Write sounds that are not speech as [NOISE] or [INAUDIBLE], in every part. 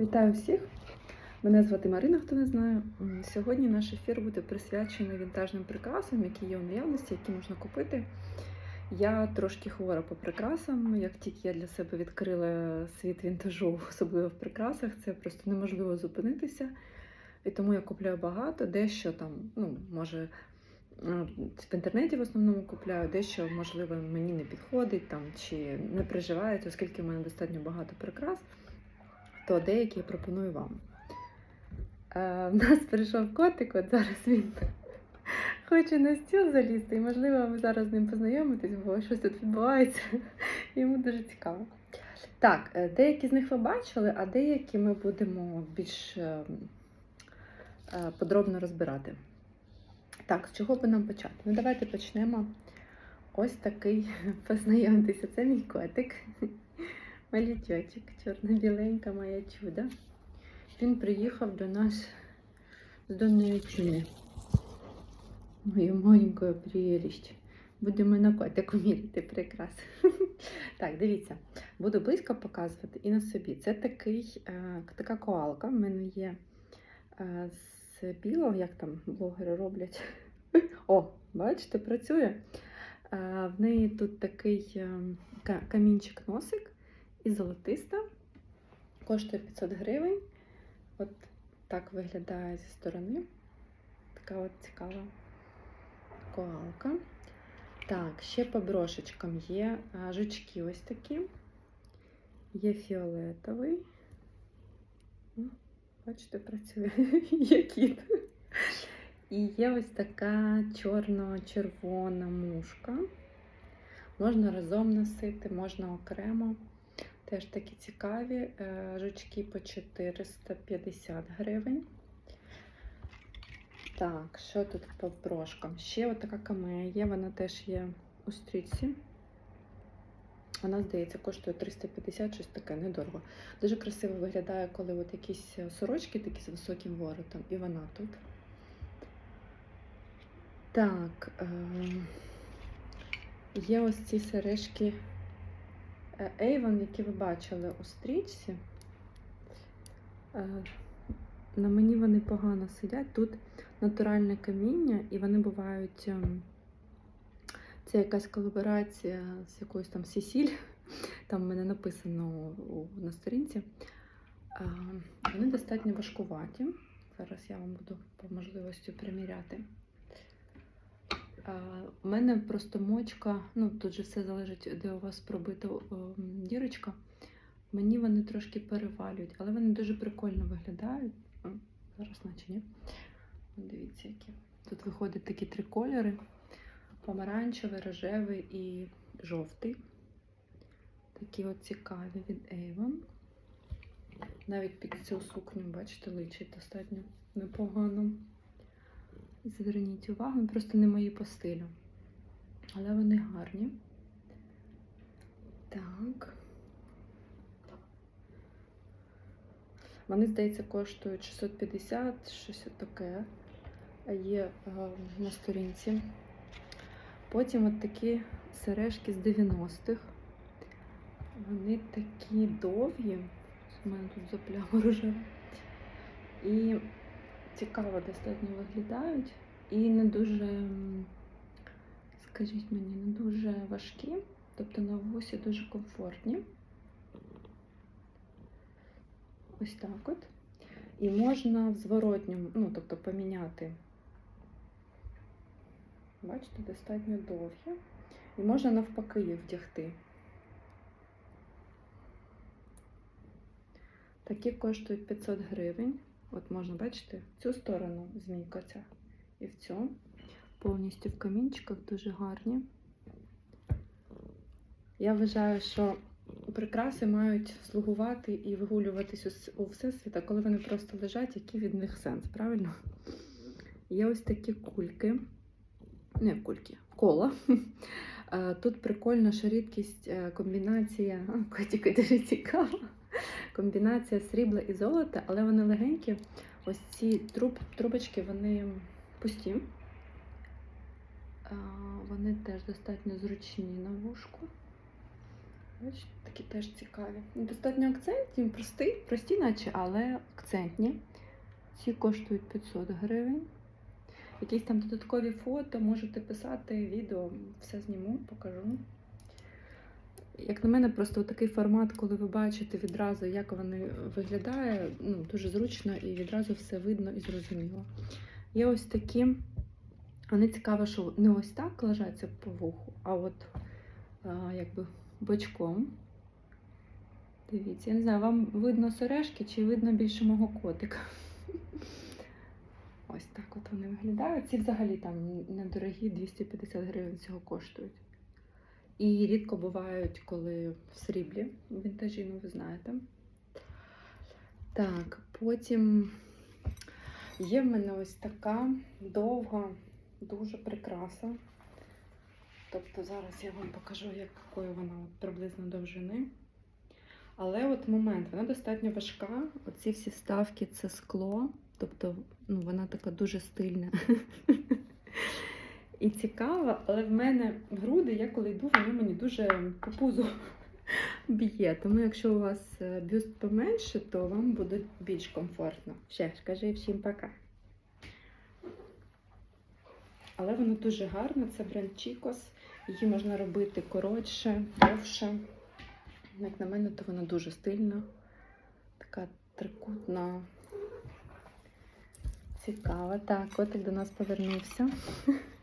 Вітаю всіх! Мене звати Марина, хто не знає. Сьогодні наш ефір буде присвячений вінтажним прикрасам, які є у наявності, які можна купити. Я трошки хвора по прикрасам. Як тільки я для себе відкрила світ вінтажу, [LAUGHS] особливо в прикрасах, це просто неможливо зупинитися. І тому я купляю багато, дещо там, ну, може, е, в інтернеті в основному купляю, дещо, можливо, мені не підходить там, чи не приживається, оскільки в мене достатньо багато прикрас то деякі я пропоную вам. Е, в нас прийшов котик, от зараз він хоче на стіл залізти, і, можливо, ви зараз з ним познайомитесь, бо щось тут відбувається. Йому дуже цікаво. Так, е, деякі з них ви бачили, а деякі ми будемо більш е, е, подробно розбирати. Так, з чого би нам почати? Ну, давайте почнемо. Ось такий, [LAUGHS] познайомтеся, це мій котик. Малюточок, чорно-біленька моя чудо. Він приїхав до нас з Донеччини. Мою маленькою прелість. Будемо на котику міряти прикрас. [LAUGHS] Так, дивіться, буду близько показувати і на собі. Це такий, е, така коалка. В мене є е, з білого, як там блогери роблять. [LAUGHS] О, бачите, працює. Е, В неї тут такий камінчик-носик і золотиста. Коштує 500 гривень. От так виглядає зі сторони. Така от цікава коалка. Так, ще по брошечкам є жучки ось такі. Є фіолетовий. Бачите, працює [LAUGHS] є кіт. І є ось така чорно-червона мушка. Можна разом носити, можна окремо. Теж такі цікаві. Е, Жучки по 450 гривень. Так, що тут по брошкам? Ще от така камея є, вона теж є у стрічці. Вона, здається, коштує 350, щось таке, недорого. Дуже красиво виглядає, коли от якісь сорочки такі з високим воротом, і вона тут. Так, е, є ось ці сережки е, Avon, які ви бачили у стрічці. Е, На мені вони погано сидять. Тут натуральне каміння, і вони бувають. ем, Це якась колаборація з якоюсь там Сісіль. Там в мене написано на сторінці. Вони достатньо важкуваті. Зараз я вам буду по можливості приміряти. У мене просто мочка, ну тут же все залежить, де у вас пробита дірочка. Мені вони трошки перевалюють, але вони дуже прикольно виглядають. Зараз наче ні. Дивіться, які. Тут виходять такі три кольори: помаранчевий, рожевий і жовтий. Такі от цікаві від Avon. Навіть під цю сукню, бачите, личить достатньо непогано. Зверніть увагу, просто не мої по стилю. Але вони гарні. Так. Вони, здається, коштують 650, щось таке. Є е, на сторінці. Потім от такі сережки з 90-х. Вони такі довгі. У мене тут запляма рожева. [LAUGHS] І цікаво достатньо виглядають. І не дуже, скажіть мені, не дуже важкі. Тобто на вусі дуже комфортні. Ось так от. І можна в зворотньому, ну, тобто поміняти. Бачите, достатньо довгі. І можна навпаки їх вдягти. Такі коштують 500 гривень. От можна бачити в цю сторону змійка ця і в цю. Повністю в камінчиках дуже гарні. Я вважаю, що прикраси мають слугувати і вигулюватись у всесвіта, коли вони просто лежать, який від них сенс, правильно? Є ось такі кульки, не кульки, кола. [LAUGHS] Е, Тут прикольна що рідкість е, комбінація, [LAUGHS] а, котики дуже цікаво. Комбінація срібла і золота, але вони легенькі. Ось ці труб, трубочки, вони пусті. Вони теж достатньо зручні на вушку. Бачите, такі теж цікаві. Достатньо акцентні, прості, прості, наче, але акцентні. Ці коштують 500 гривень. Якісь там додаткові фото, можете писати, відео, все зніму, покажу. Як на мене, просто такий формат, коли ви бачите відразу, як вони виглядає, ну, дуже зручно і відразу все видно і зрозуміло. Є ось такі, вони цікаво, що не ось так лежаться по вуху, а от а, якби бочком. Дивіться, я не знаю, вам видно сережки чи видно більше мого котика. Ось так от вони виглядають. Ці взагалі там недорогі, 250 гривень цього коштують. І рідко бувають, коли в сріблі вінтажі, ну ви знаєте. Так, потім є в мене ось така довга, дуже прикраса. Тобто зараз я вам покажу, якої вона приблизно довжини. Але от момент, вона достатньо важка. Оці всі вставки це скло, тобто ну, вона така дуже стильна [LAUGHS] і цікава, але в мене груди, я коли йду, вони мені дуже по пузу [LAUGHS] б'є. Тому якщо у вас е, бюст поменше, то вам буде більш комфортно. Ще скажи всім пока. Але вона дуже гарна, це бренд Chicos. Її можна робити коротше, довше. Як на мене, то вона дуже стильна, така трикутна, цікава. Так, котик до нас повернувся. [LAUGHS]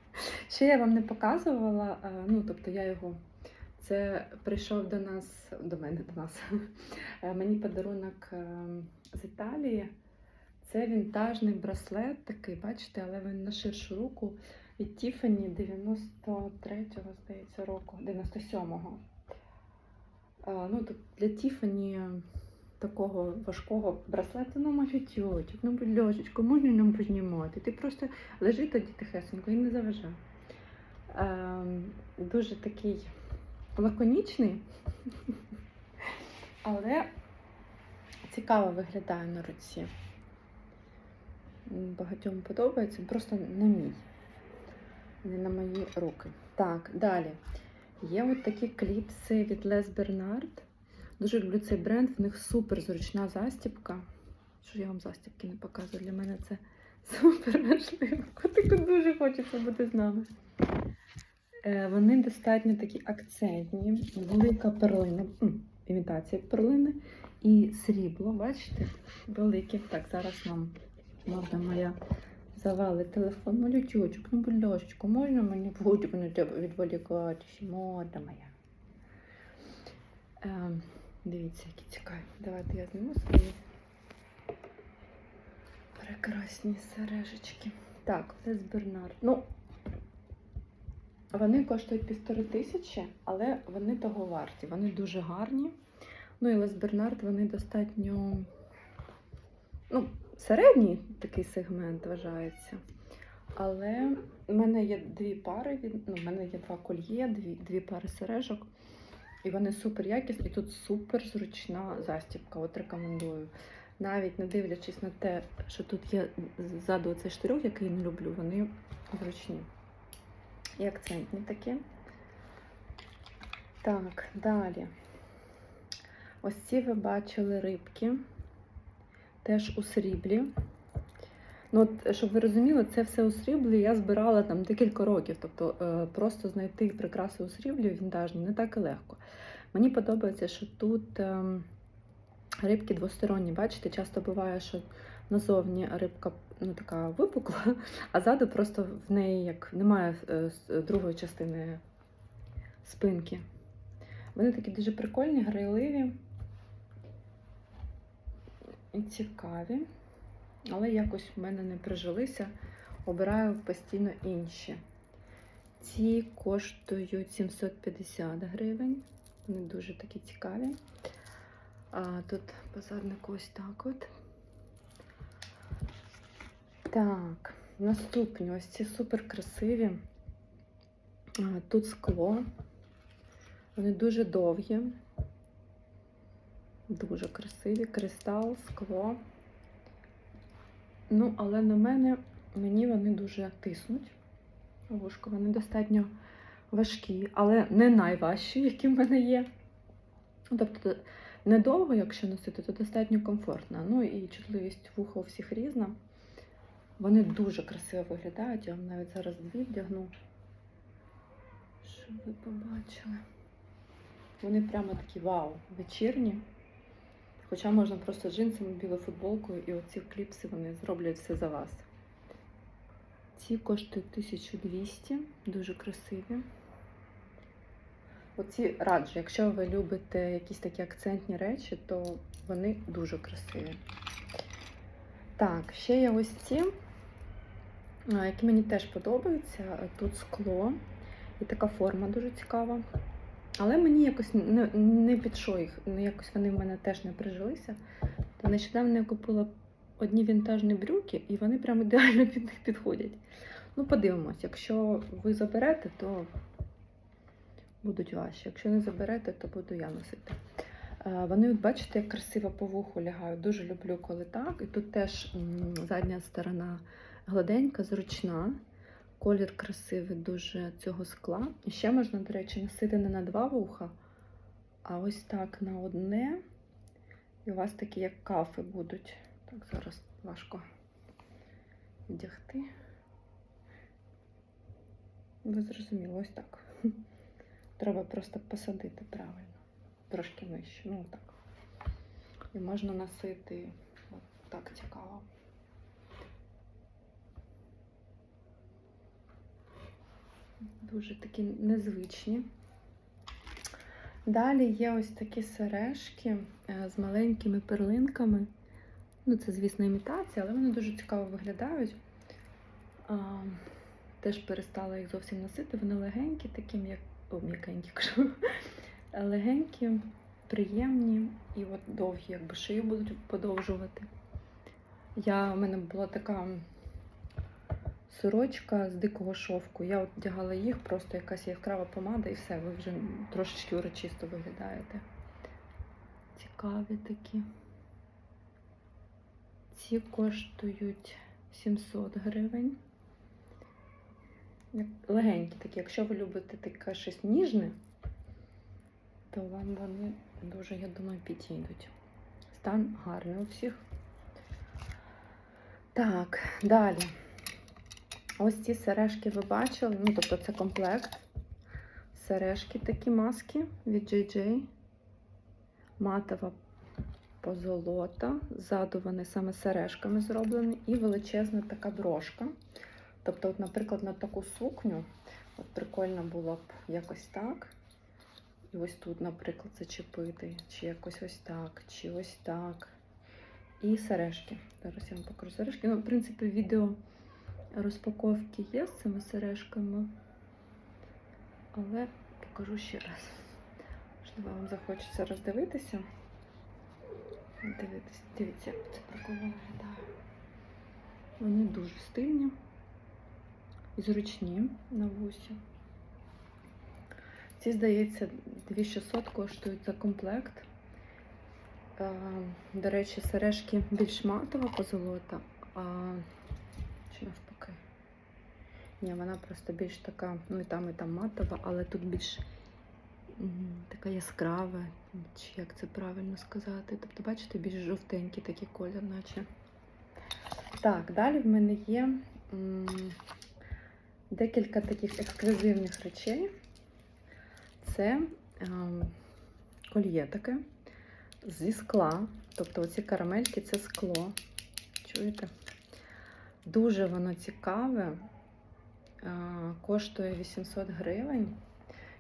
Ще я вам не показувала, е, ну тобто я його. Це прийшов до нас, до мене до нас. [LAUGHS] Е, Мені подарунок е, з Італії. Це вінтажний браслет такий, бачите, але він на ширшу руку від Tiffany 93-го, здається, року, 97-го. Ну, тут для Тіфані такого важкого браслету, ну, тьотик, ну, будь льошечко, можна нам познімати. Ти просто лежи тоді тихесенько і не заважай. Ем, дуже такий лаконічний, [LAUGHS] але цікаво виглядає на руці. Багатьом подобається, просто на мій, не на мої руки. Так, далі. Є от такі кліпси від Les Bernard. Дуже люблю цей бренд, в них супер зручна застібка. Що я вам застібки не показую? Для мене це [LAUGHS] супер важливо. Котику дуже хочеться бути з нами. Е, Вони достатньо такі акцентні, велика перлина, імітація перлини і срібло, бачите? Велике. Так, зараз нам можна моя завали телефон. Малютючок, ну будь можна мені будь на тебе відволікатися? Мода моя. Дивіться, які цікаві. Давайте я зніму свої прекрасні сережечки. Так, це з Бернард. Ну, вони коштують півтори тисячі, але вони того варті. Вони дуже гарні. Ну і Лес Бернард, вони достатньо. Ну, середній такий сегмент вважається. Але в мене є дві пари, ну, в мене є два кольє, дві, дві пари сережок. І вони супер якісні, тут супер зручна застібка. От рекомендую. Навіть не дивлячись на те, що тут є ззаду цей штирьох, який я не люблю, вони зручні. І акцентні такі. Так, далі. Ось ці ви бачили рибки. Теж у сріблі. Ну, от, щоб ви розуміли, це все у сріблі я збирала там декілька років. Тобто е, просто знайти прикраси у сріблі вінтажні не так і легко. Мені подобається, що тут е, рибки двосторонні. Бачите, часто буває, що назовні рибка ну, така випукла, а ззаду просто в неї як немає е, другої частини спинки. Вони такі дуже прикольні, грайливі і цікаві, але якось в мене не прижилися. Обираю постійно інші. Ці коштують 750 гривень. Вони дуже такі цікаві. А тут базарник ось так от. Так, наступні ось ці супер красиві. А, Тут скло. Вони дуже довгі. Дуже красиві. Кристал, скло. Ну, але на мене, мені вони дуже тиснуть. Вушко, вони достатньо важкі, але не найважчі, які в мене є. Ну, тобто, недовго, якщо носити, то достатньо комфортно. Ну і чутливість вуха у всіх різна. Вони дуже красиво виглядають. Я вам навіть зараз дві вдягну, щоб ви побачили. Вони прямо такі вау, вечірні. Хоча можна просто джинсами, білою футболкою і оці кліпси вони зроблять все за вас. Ці коштують 1200, дуже красиві. Оці раджу, якщо ви любите якісь такі акцентні речі, то вони дуже красиві. Так, ще є ось ці, які мені теж подобаються. Тут скло і така форма дуже цікава. Але мені якось не, не підшов їх, ну якось вони в мене теж не прижилися. То нещодавно я купила одні вінтажні брюки, і вони прям ідеально під них підходять. Ну, подивимось, якщо ви заберете, то будуть ваші. Якщо не заберете, то буду я носити. Е, Вони, от бачите, як красиво по вуху лягають. Дуже люблю, коли так. І тут теж задня сторона гладенька, зручна. Колір красивий дуже цього скла. І ще можна, до речі, носити не на два вуха, а ось так на одне. І у вас такі, як кафи будуть. Так, зараз важко вдягти. Ви зрозуміли, ось так. [LAUGHS] Треба просто посадити правильно. Трошки нижче. Ну так. І можна носити от так цікаво. Дуже такі незвичні. Далі є ось такі сережки е, з маленькими перлинками. Ну, це, звісно, імітація, але вони дуже цікаво виглядають. Теж перестала їх зовсім носити. Вони легенькі, такі м'як... О, м'якенькі [LAUGHS] кажу. Легенькі, приємні і от довгі, якби шию будуть подовжувати. Я, у мене була така сорочка з дикого шовку. Я от вдягала їх, просто якась яскрава помада і все, ви вже трошечки урочисто виглядаєте. Цікаві такі. Ці коштують 700 гривень. Легенькі такі. Якщо ви любите таке щось ніжне, то вам вони дуже, я думаю, підійдуть. Стан гарний у всіх. Так, далі. Ось ці сережки ви бачили. Ну, тобто це комплект. Сережки такі маски від JJ. Матова позолота. Ззаду вони саме сережками зроблені. І величезна така брошка. Тобто, от, наприклад, на таку сукню, от прикольно було б якось так. І ось тут, наприклад, зачепити, чи якось ось так, чи ось так. І сережки. Зараз я вам покажу сережки. Ну, в принципі, відео розпаковки є з цими сережками. Але покажу ще раз. Можливо, вам захочеться роздивитися. Дивитися, дивіться, як це прикольно виглядає. Вони дуже стильні і зручні на вусі. Ці, здається, 2600 коштують за комплект. Е, До речі, сережки більш матова позолота, а чи навпаки? Вона просто більш така, ну і там, і там матова, але тут більш така яскрава, чи як це правильно сказати. Тобто, бачите, більш жовтенький такий колір, наче. Так, далі в мене є м, декілька таких ексклюзивних речей. Це ем, кольє таке зі скла. Тобто оці карамельки це скло. Чуєте? Дуже воно цікаве. Е, Коштує 800 гривень.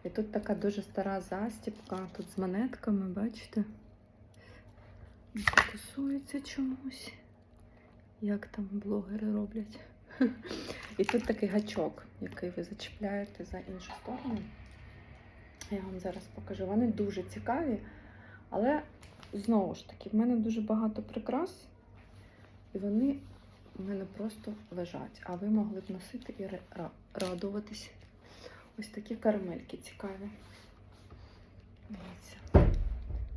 І тут така дуже стара застіпка, тут з монетками, бачите? Фокусується чомусь. Як там блогери роблять. [LAUGHS] І тут такий гачок, який ви зачіпляєте за іншу сторону. Я вам зараз покажу. Вони дуже цікаві, але знову ж таки, в мене дуже багато прикрас, і вони в мене просто лежать. А ви могли б носити і ра- ра- радуватись. Ось такі карамельки цікаві. Дивіться.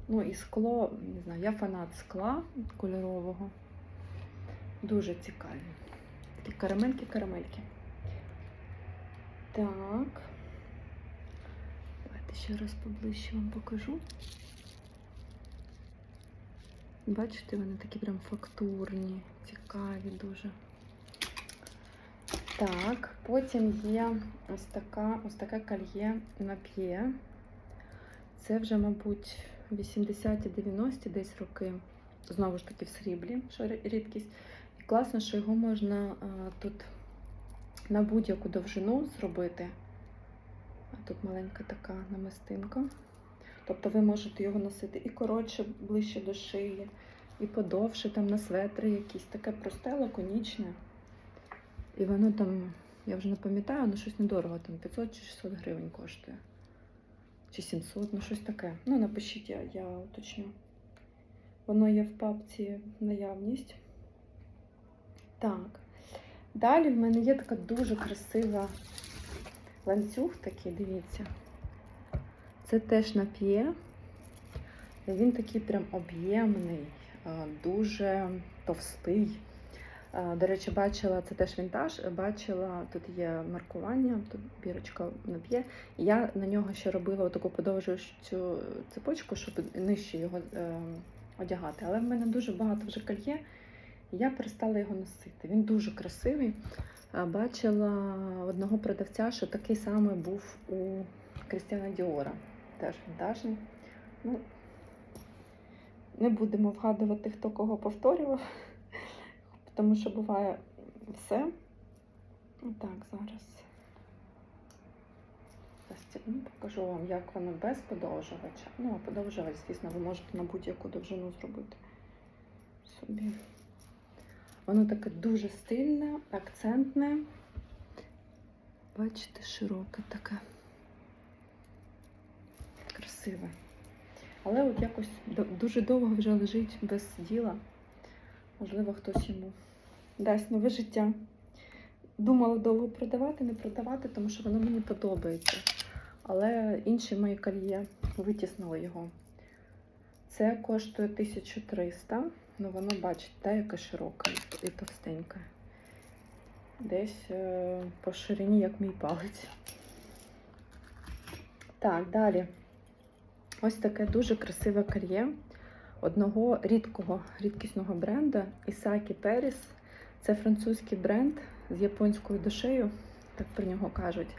Ну і скло, не знаю, я фанат скла кольорового. Дуже цікаві. Такі карамельки-карамельки. Так. Давайте ще раз поближче вам покажу. Бачите, вони такі прям фактурні, цікаві дуже. Так, потім є ось така, ось таке кольє на п'є. Це вже, мабуть, 80-90 десь роки. Знову ж таки в сріблі, що рідкість. І класно, що його можна а, тут на будь-яку довжину зробити. А тут маленька така намистинка. Тобто ви можете його носити і коротше, ближче до шиї, і подовше там на светри якісь. Таке просте, лаконічне. І воно там, я вже не пам'ятаю, ну щось недорого, там 500 чи 600 гривень коштує. Чи 700, ну щось таке. Ну, напишіть, я, я уточню. Воно є в папці наявність. Так. Далі в мене є така дуже красива ланцюг такий, дивіться. Це теж нап'є. Він такий прям об'ємний, дуже товстий. До речі, бачила, це теж вінтаж. Бачила, тут є маркування, тут бірочка нап'є. Я на нього ще робила таку подовжуючу цепочку, щоб нижче його е, одягати. Але в мене дуже багато вже кольє, і я перестала його носити. Він дуже красивий. Бачила одного продавця, що такий самий був у Крістіана Діора. Теж вінтажний. Ну, не будемо вгадувати, хто кого повторював, тому що буває все. Так, зараз покажу вам, як воно без подовжувача. Ну, а подовжувач, звісно, ви можете на будь-яку довжину зробити собі. Воно таке дуже стильне, акцентне. Бачите, широке таке. Красиве. Але от якось дуже довго вже лежить без діла. Можливо, хтось йому дасть нове життя. Думала довго продавати, не продавати, тому що воно мені подобається. Але інші мої кольє витіснили його. Це коштує 1300, ну воно, бачите, яке широке і товстеньке. Десь е, по ширині, як мій палець. Так, далі. Ось таке дуже красиве кольє одного рідкого, рідкісного бренда Ісакі Періс. Це французький бренд з японською душею, так про нього кажуть.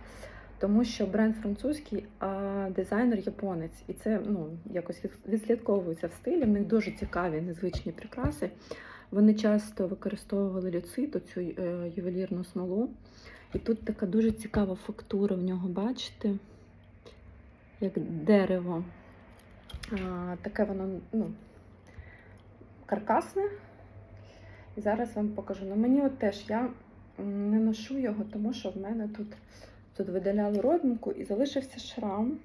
Тому що бренд французький, а дизайнер японець. І це ну, якось відслідковується в стилі. В них дуже цікаві, незвичні прикраси. Вони часто використовували люциту, цю е, ювелірну смолу. І тут така дуже цікава фактура в нього, бачите, як дерево. Таке воно ну, каркасне. І зараз вам покажу. Ну, мені от теж я не ношу його, тому що в мене тут, тут видаляли родинку і залишився шрам.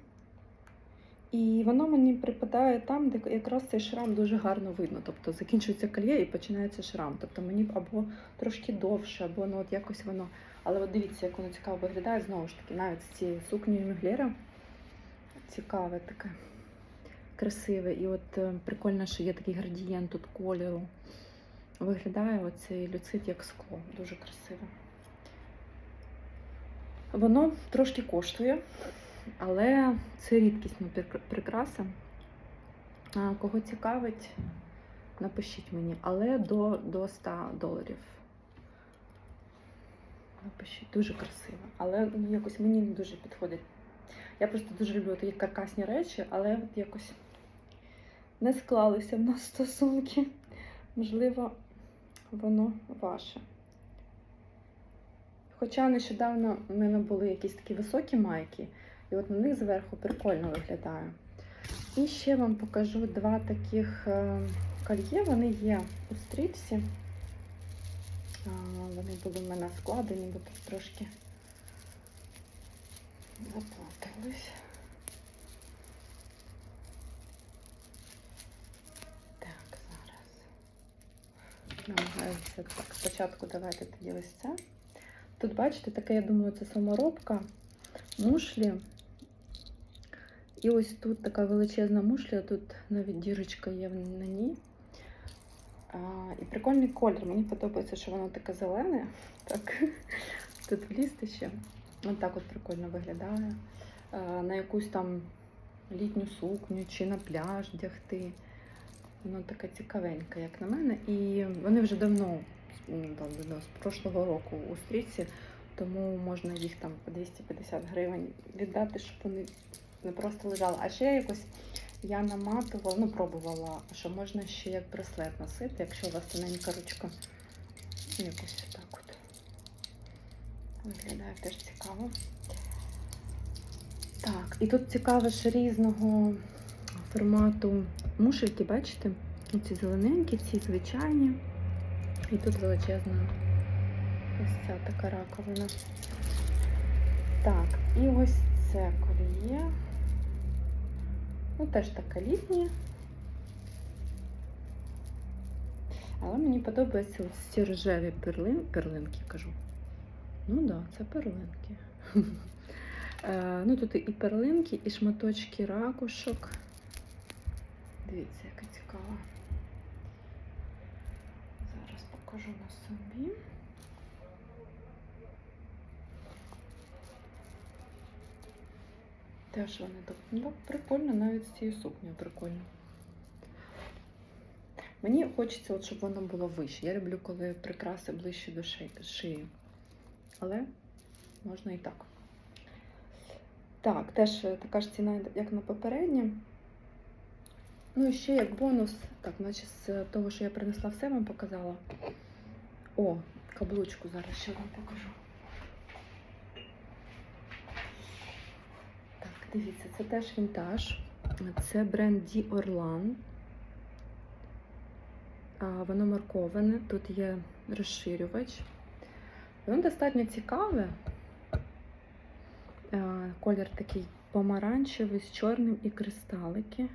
І воно мені припадає там, де якраз цей шрам дуже гарно видно. Тобто закінчується кольє і починається шрам. Тобто мені або трошки довше, або ну, от якось воно. Але от дивіться, як воно цікаво виглядає знову ж таки, навіть з цією сукнею Мюглера. Цікаве таке, красиве. І от е, прикольно, що є такий градієнт тут кольору. Виглядає оцей люцит як скло. Дуже красиво. Воно трошки коштує, але це рідкісна прикраса. Кого цікавить, напишіть мені, але до, до 100 доларів. Напишіть, дуже красиво. Але ну, якось мені не дуже підходить. Я просто дуже люблю такі каркасні речі, але от якось не склалися в нас стосунки. Можливо, воно ваше. Хоча нещодавно в мене були якісь такі високі майки, і от на них зверху прикольно виглядає. І ще вам покажу два таких е, кольє. Вони є у стріпсі. Вони були в мене складені, бо тут трошки заплатились. Так, зараз. Намагаюся так. Спочатку давайте тоді ось це. Тут, бачите, таке, я думаю, це саморобка, мушлі. І ось тут така величезна мушля, тут навіть дірочка є на ній. А, і прикольний колір. Мені подобається, що воно таке зелене. [LAUGHS] Так, тут влізти. Ось так от прикольно виглядає. А, на якусь там літню сукню чи на пляж вдягти. Воно таке цікавеньке, як на мене. І вони вже давно, там, давно, з прошлого року у стрічці, тому можна їх там по 250 гривень віддати, щоб вони не просто лежали. А ще якось я наматувала, ну пробувала, що можна ще як браслет носити, якщо у вас тоненька ручка. Ну, Якось так от. Виглядає теж цікаво. Так, і тут цікаво ще різного формату мушельки, бачите? Ці зелененькі, ці звичайні. І тут величезна ось ця така раковина. Так, і ось це коліє. Ну, теж таке літнє. Але мені подобаються ось ці рожеві перлин, перлинки, кажу. Ну так, да, це перлинки. [LAUGHS] Е, Ну, тут і перлинки, і шматочки ракушок. Дивіться, яка цікава. Зараз покажу на собі. Теж вони ну, прикольно, навіть з цією сукнею прикольно. Мені хочеться, от, щоб воно було вище. Я люблю, коли прикраси ближче до шиї. шиї. Але можна і так. Так, теж е, така ж ціна, як на попереднє. Ну і ще як бонус, так, наче з того, що я принесла все, вам показала. О, каблучку зараз ще вам покажу. Так, дивіться, це теж вінтаж. Це бренд Ді Орлан. Воно марковане, тут є розширювач. Воно достатньо цікаве. Колір такий помаранчевий з чорним і кристалики.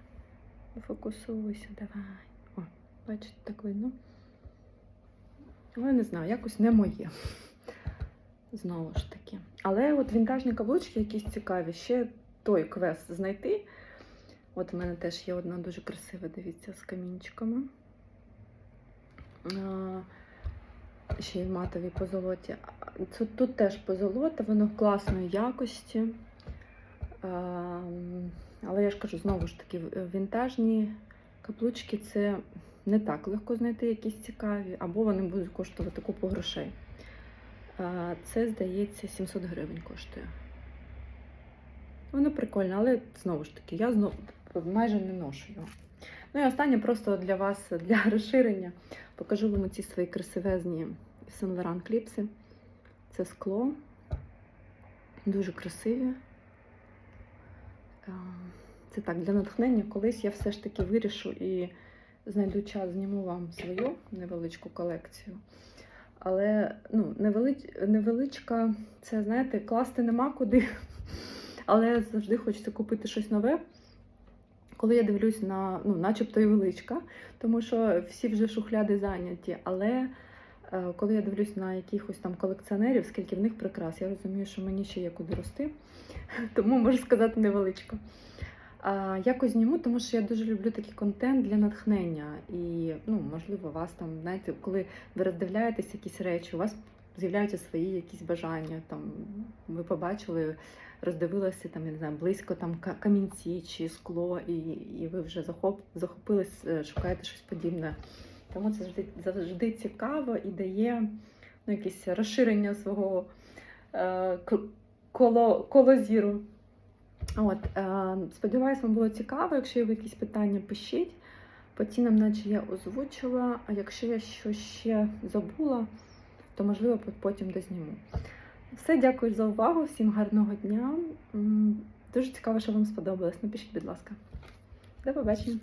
Фокусуйся, давай. О, бачите, так видно. Але не знаю, якось не моє. Знову ж таки. Але от вінтажні каблучки якісь цікаві. Ще той квест знайти. От в мене теж є одна дуже красива, дивіться, з камінчиками. А, Ще й матові позолоті. Тут, тут теж позолота, воно класної якості. А, але я ж кажу, знову ж таки, вінтажні каплучки це не так легко знайти якісь цікаві, або вони будуть коштувати купу грошей. Це, здається, 700 гривень коштує. Воно прикольне, але знову ж таки, я знову майже не ношу його. Ну і останнє просто для вас, для [LAUGHS] розширення, покажу вам ці свої красивезні Saint Laurent кліпси. Це скло. Дуже красиві. Це так, для натхнення. Колись я все ж таки вирішу і знайду час, зніму вам свою невеличку колекцію. Але ну, невелич... невеличка, це, знаєте, класти нема куди. Але завжди хочеться купити щось нове. Коли я дивлюсь на, ну, начебто і величка, тому що всі вже шухляди зайняті. Але е, коли я дивлюсь на якихось там колекціонерів, скільки в них прикрас, я розумію, що мені ще є куди рости. [LAUGHS] Тому можу сказати невеличко. Якось зніму, тому що я дуже люблю такий контент для натхнення. І, ну, можливо, вас там, знаєте, коли ви роздивляєтесь якісь речі, у вас з'являються свої якісь бажання. Там, ви побачили, роздивилися там, я не знаю, близько там камінці чи скло, і, і ви вже захоп, захопились, е, шукаєте щось подібне. Тому це завжди, завжди цікаво і дає ну, якесь розширення свого е, коло, колозіру. От, е, сподіваюсь, вам було цікаво. Якщо є якісь питання, пишіть. По цінам, наче я озвучила, а якщо я щось ще забула, то можливо потім дозніму. Все, дякую за увагу, всім гарного дня. Дуже цікаво, що вам сподобалось. Напишіть, будь ласка. До побачення.